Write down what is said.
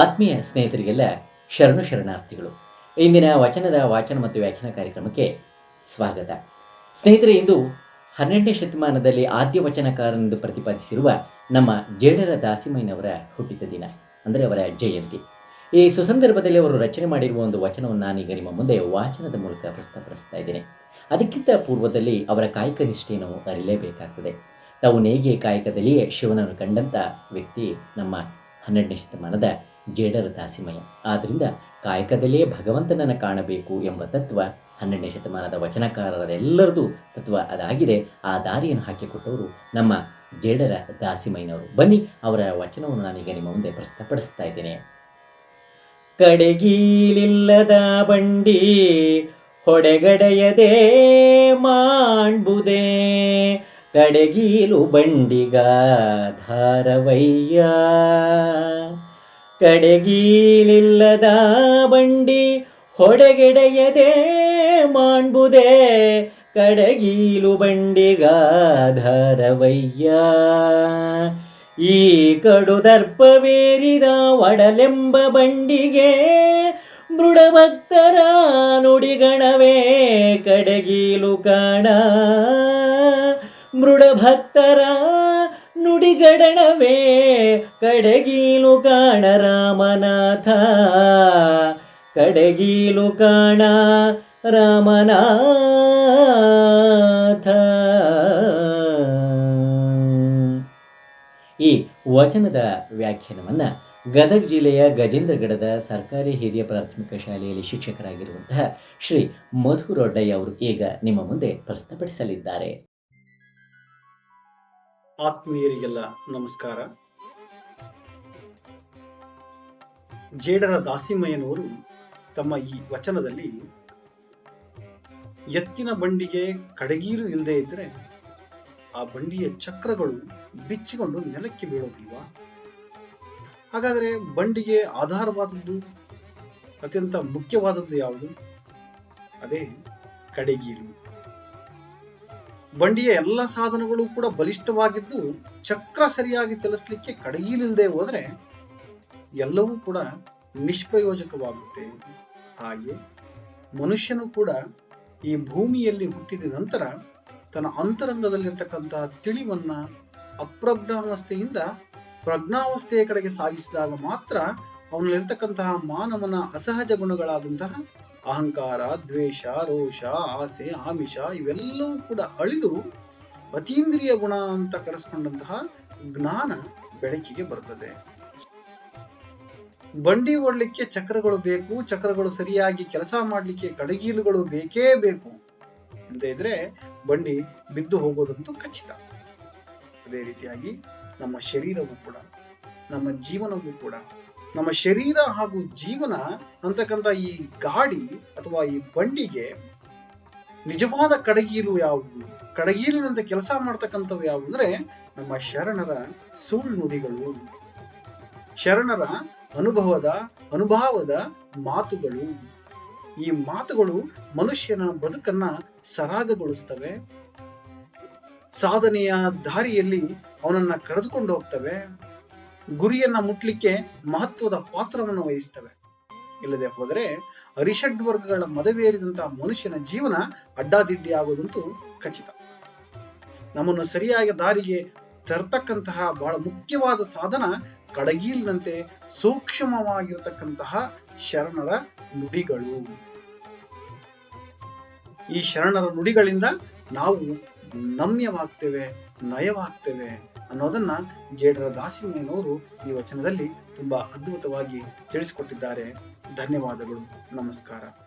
ಆತ್ಮೀಯ ಸ್ನೇಹಿತರಿಗೆಲ್ಲ ಶರಣು ಶರಣಾರ್ಥಿಗಳು. ಇಂದಿನ ವಚನದ ವಾಚನ ಮತ್ತು ವ್ಯಾಖ್ಯಾನ ಕಾರ್ಯಕ್ರಮಕ್ಕೆ ಸ್ವಾಗತ. ಸ್ನೇಹಿತರೆ, ಇಂದು ಹನ್ನೆರಡನೇ ಶತಮಾನದಲ್ಲಿ ಆದ್ಯ ವಚನಕಾರನೆಂದು ಪ್ರತಿಪಾದಿಸಿರುವ ನಮ್ಮ ಜೇಡರ ದಾಸಿಮಯ್ಯನವರ ಹುಟ್ಟಿದ ದಿನ, ಅಂದರೆ ಅವರ ಜಯಂತಿ. ಈ ಸುಸಂದರ್ಭದಲ್ಲಿ ಅವರು ರಚನೆ ಮಾಡಿರುವ ಒಂದು ವಚನವನ್ನು ನಾನೀಗ ನಿಮ್ಮ ಮುಂದೆ ವಾಚನದ ಮೂಲಕ ಪ್ರಸ್ತಾಪಿಸ್ತಾ ಇದ್ದೇನೆ. ಅದಕ್ಕಿಂತ ಪೂರ್ವದಲ್ಲಿ ಅವರ ಕಾಯಕ ನಿಷ್ಠೆಯನ್ನು ಅರಿಲೇಬೇಕಾಗ್ತದೆ ತಾವು ನೇಗೆ ಕಾಯಕದಲ್ಲಿಯೇ ಶಿವನನ್ನು ಕಂಡಂಥ ವ್ಯಕ್ತಿ ನಮ್ಮ ಹನ್ನೆರಡನೇ ಶತಮಾನದ ಜೇಡರ ದಾಸಿಮಯ. ಆದ್ದರಿಂದ ಕಾಯಕದಲ್ಲೇ ಭಗವಂತನನ್ನು ಕಾಣಬೇಕು ಎಂಬ ತತ್ವ ಹನ್ನೆರಡನೇ ಶತಮಾನದ ವಚನಕಾರರೆಲ್ಲರದು ತತ್ವ ಅದಾಗಿದೆ. ಆ ದಾರಿಯನ್ನು ಹಾಕಿಕೊಟ್ಟವರು ನಮ್ಮ ಜೇಡರ ದಾಸಿಮಯ್ಯನವರು. ಬನ್ನಿ, ಅವರ ವಚನವನ್ನು ನಾನೀಗ ನಿಮ್ಮ ಮುಂದೆ ಪ್ರಸ್ತುತಪಡಿಸ್ತಾ ಇದ್ದೇನೆ. ಕಡೆಗೀಲಿಲ್ಲದ ಬಂಡಿ ಹೊಡೆಗಡೆಯದೆ ಮಾಡ್ಬುದೇ. ಕಡೆಗೀಲು ಬಂಡಿಗ ಧಾರವಯ್ಯ. ಕಡೆಗೀಲಿಲ್ಲದ ಬಂಡಿ ಹೊಡೆಗೆಡೆಯದೆ ಮಾಂಬುದೇ ಕಡೆಗೀಲು ಬಂಡಿಗಾಧಾರವಯ್ಯ. ಈ ಕಡು ದರ್ಪವೇರಿದ ಒಡಲೆಂಬ ಬಂಡಿಗೆ ಮೃಡಭಕ್ತರ ನುಡಿಗಣವೇ ಕಡೆಗೀಲು ಕಾಣ. ಮೃಡಭಕ್ತರ ನುಡಿಗಡಣವೇ ಕಡೆಗೀಲು ಕಾಣ ರಾಮನಾಥ. ಕಡೆಗೀಲು ಕಾಣ ರಾಮನಾಥ. ಈ ವಚನದ ವ್ಯಾಖ್ಯಾನವನ್ನು ಗದಗ ಜಿಲ್ಲೆಯ ಗಜೇಂದ್ರಗಡದ ಸರ್ಕಾರಿ ಹಿರಿಯ ಪ್ರಾಥಮಿಕ ಶಾಲೆಯಲ್ಲಿ ಶಿಕ್ಷಕರಾಗಿರುವಂತಹ ಶ್ರೀ ಮಧುರೊಡ್ಡಯ್ಯ ಅವರು ಈಗ ನಿಮ್ಮ ಮುಂದೆ ಪ್ರಸ್ತುತಪಡಿಸಲಿದ್ದಾರೆ. ಆತ್ಮೀಯರಿಗೆಲ್ಲ ನಮಸ್ಕಾರ. ಜೇಡರ ದಾಸಿಮಯ್ಯನವರು ತಮ್ಮ ಈ ವಚನದಲ್ಲಿ, ಎತ್ತಿನ ಬಂಡಿಗೆ ಕಡಗೀರು ಇಲ್ಲದೆ ಇದ್ರೆ ಆ ಬಂಡಿಯ ಚಕ್ರಗಳು ಬಿಚ್ಚಿಕೊಂಡು ನೆಲಕ್ಕೆ ಬೀಳೋದಿಲ್ವಾ? ಹಾಗಾದರೆ ಬಂಡಿಗೆ ಆಧಾರವಾದದ್ದು, ಅತ್ಯಂತ ಮುಖ್ಯವಾದದ್ದು ಯಾವುದು? ಅದೇ ಕಡೆಗೀರು. ಬಂಡಿಯ ಎಲ್ಲ ಸಾಧನಗಳು ಕೂಡ ಬಲಿಷ್ಠವಾಗಿದ್ದು ಚಕ್ರ ಸರಿಯಾಗಿ ಚಲಿಸಲಿಕ್ಕೆ ಕಡಗೀಲಿಲ್ಲದೆ ಹೋದರೆ ಎಲ್ಲವೂ ಕೂಡ ನಿಷ್ಪ್ರಯೋಜಕವಾಗುತ್ತೆ. ಹಾಗೆ ಮನುಷ್ಯನು ಕೂಡ ಈ ಭೂಮಿಯಲ್ಲಿ ಹುಟ್ಟಿದ ನಂತರ ತನ್ನ ಅಂತರಂಗದಲ್ಲಿರ್ತಕ್ಕಂತಹ ತಿಳಿವನ್ನ ಅಪ್ರಜ್ಞಾವಸ್ಥೆಯಿಂದ ಪ್ರಜ್ಞಾವಸ್ಥೆಯ ಕಡೆಗೆ ಸಾಗಿಸಿದಾಗ ಮಾತ್ರ ಅವನಲ್ಲಿರ್ತಕ್ಕಂತಹ ಮಾನವನ ಅಸಹಜ ಗುಣಗಳಾದಂತಹ ಅಹಂಕಾರ, ದ್ವೇಷ, ರೋಷ, ಆಸೆ, ಆಮಿಷ ಇವೆಲ್ಲವೂ ಕೂಡ ಅಳಿದು ಅತೀಂದ್ರಿಯ ಗುಣ ಅಂತ ಕರೆಸ್ಕೊಂಡಂತಹ ಜ್ಞಾನ ಬೆಳಕಿಗೆ ಬರ್ತದೆ ಬಂಡಿ ಓಡ್ಲಿಕ್ಕೆ ಚಕ್ರಗಳು ಬೇಕು, ಚಕ್ರಗಳು ಸರಿಯಾಗಿ ಕೆಲಸ ಮಾಡಲಿಕ್ಕೆ ಕಡಗೀಲುಗಳು ಬೇಕೇ ಬೇಕು ಅಂತ ಇದ್ರೆ ಬಂಡಿ ಬಿದ್ದು ಹೋಗೋದಂತೂ ಖಚಿತ. ಅದೇ ರೀತಿಯಾಗಿ ನಮ್ಮ ಶರೀರವೂ ಕೂಡ, ನಮ್ಮ ಜೀವನವೂ ಕೂಡ ನಮ್ಮ ಶರೀರ ಹಾಗೂ ಜೀವನ ಅಂತಕ್ಕಂಥ ಈ ಗಾಡಿ ಅಥವಾ ಈ ಬಂಡಿಗೆ ನಿಜವಾದ ಕಡಗೀಲು ಯಾವುದು? ಕಡಗೀಲಿನಂತೆ ಕೆಲಸ ಮಾಡ್ತಕ್ಕಂಥವು ಯಾವುಂದ್ರೆ ನಮ್ಮ ಶರಣರ ಸುಳ್ಳು ನುಡಿಗಳು ಶರಣರ ಅನುಭವದ ಅನುಭವದ ಮಾತುಗಳು. ಈ ಮಾತುಗಳು ಮನುಷ್ಯನ ಬದುಕನ್ನ ಸರಾಗಗೊಳಿಸ್ತವೆ. ಸಾಧನೆಯ ದಾರಿಯಲ್ಲಿ ಅವನನ್ನ ಕರೆದುಕೊಂಡು ಹೋಗ್ತವೆ. ಗುರಿಯನ್ನ ಮುಟ್ಲಿಕ್ಕೆ ಮಹತ್ವದ ಪಾತ್ರವನ್ನು ವಹಿಸ್ತವೆ. ಇಲ್ಲದೆ ಹೋದರೆ ಅರಿಷಡ್ ವರ್ಗಗಳ ಮದವೇರಿದಂತಹ ಮನುಷ್ಯನ ಜೀವನ ಅಡ್ಡಾದಿಡ್ಡಿ ಆಗೋದಂತೂ ಖಚಿತ. ನಮ್ಮನ್ನು ಸರಿಯಾದ ದಾರಿಗೆ ತರ್ತಕ್ಕಂತಹ ಬಹಳ ಮುಖ್ಯವಾದ ಸಾಧನ ಕಡಗೀಲಿನಂತೆ ಸೂಕ್ಷ್ಮವಾಗಿರತಕ್ಕಂತಹ ಶರಣರ ನುಡಿಗಳು. ಈ ಶರಣರ ನುಡಿಗಳಿಂದ ನಾವು ನಮ್ಯವಾಗ್ತೇವೆ, ನಯವಾಗ್ತೇವೆ. ಅನ್ನೋದನ್ನ ಜೇಡರ ದಾಸಿಮಯ್ಯನವರು ಈ ವಚನದಲ್ಲಿ ತುಂಬಾ ಅದ್ಭುತವಾಗಿ ತಿಳಿಸಿಕೊಟ್ಟಿದ್ದಾರೆ. ಧನ್ಯವಾದಗಳು. ನಮಸ್ಕಾರ.